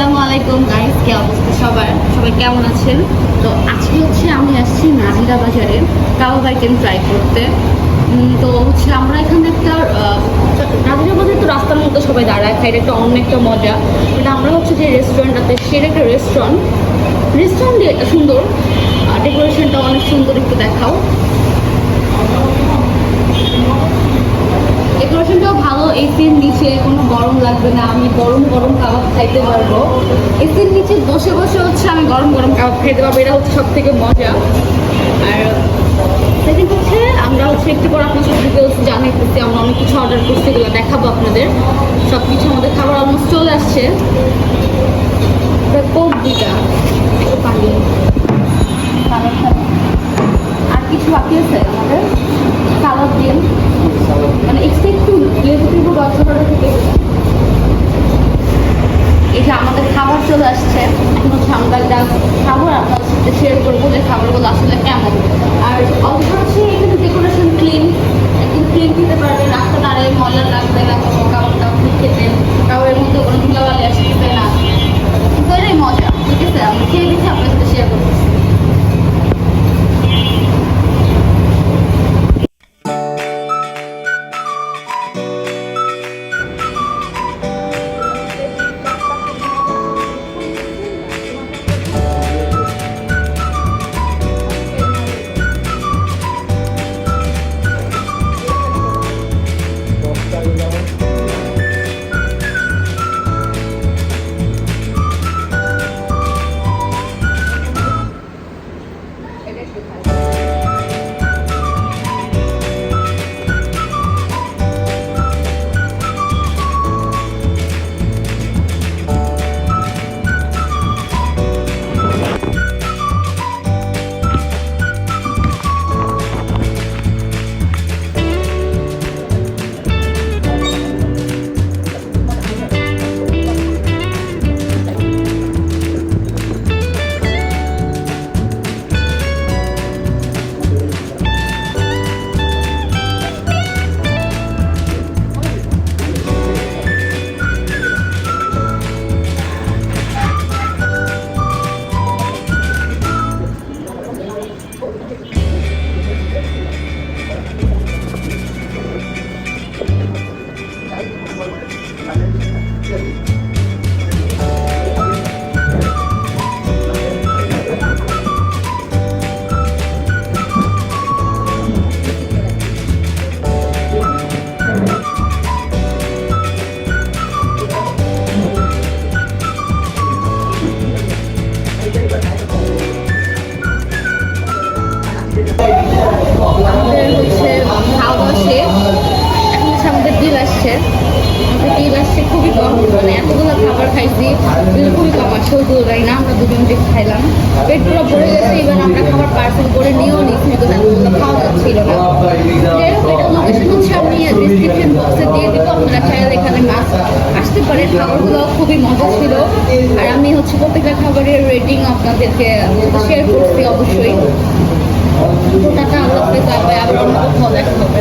আলাইকুম গাইস কি অবস্থা সবার? সবাই কেমন আছেন? তো আজকে হচ্ছে আমি আসছি নাজিরা বাজারে কাবাব আইটেম ট্রাই করতে। তো হচ্ছে আমরা এখানে একটা নাজিরা বাজারে তো রাস্তার মধ্যে সবাই দাঁড়ায় খাই একটা অন্য একটা মজা। এটা আমরা হচ্ছে যে রেস্টুরেন্টটাতে সেটা একটা রেস্টুরেন্ট রেস্টুরেন্ট সুন্দর ডেকোরেশনটা অনেক সুন্দর একটু দেখাও ডেকোরেশনটাও ভালো এসির নিচে কোনো গরম লাগবে না আমি গরম গরম কাবাব খাইতে পারব। এসির নিচে বসে বসে হচ্ছে আমি গরম গরম কাবাব খাইতে পারব। এটা হচ্ছে সব থেকে মজা। আর সেকেন্ড হচ্ছে আমরা হচ্ছে একটু পর আপনার সব ডিটেলস জানাইতেছি। আমরা অনেক কিছু অর্ডার করছি, এগুলো দেখাবো আপনাদের। সব কিছু আমাদের খাবার অলমোস্ট চলে আসছে। কোক দুইটা পানি। আর কিছু বাকি আছে আমাদের? সালাদ দিন মানে এক্সট্রা একটু লেবু টেবু গল্পটা থেকে এই যে আমাদের খাবার চলে আসছে, এখন হচ্ছে আমরা একটা খাবার আপনার সাথে শেয়ার করব যে খাবারগুলো আসলে কেমন। আর অবশ্য হচ্ছে এখানে ডেকোরেশন ক্লিন একদম ক্লিন দিতে পারবে, রাস্তা দাঁড়িয়ে ময়লা লাগবে না, কোনো কাপড় ঠিক খেতে। কাপড়ের মধ্যে কোনো ধুলাবালি আসতে না। এটাই মজা, ঠিক আছে? আমি খেয়ে দিচ্ছি আপনার সাথে শেয়ার করতেছি। আমাদের খুবই কম মানে এতগুলো খাবার খাইছি খুবই কম আসছে ওইগুলো যাই না আমরা দুজন খাইলাম। পেট পুরো ভরে গেছে, এবার আমরা খাবার পার্সেল করে নিয়েও নিচ্ছি বিকজ এতগুলো খাওয়া যাচ্ছিল না। আসতে খাবারগুলো খুবই মজা ছিল। আর আমি হচ্ছে প্রত্যেকটা খাবারের রেটিং আপনাদেরকে শেয়ার অবশ্যই। টাটা দেখা হবে।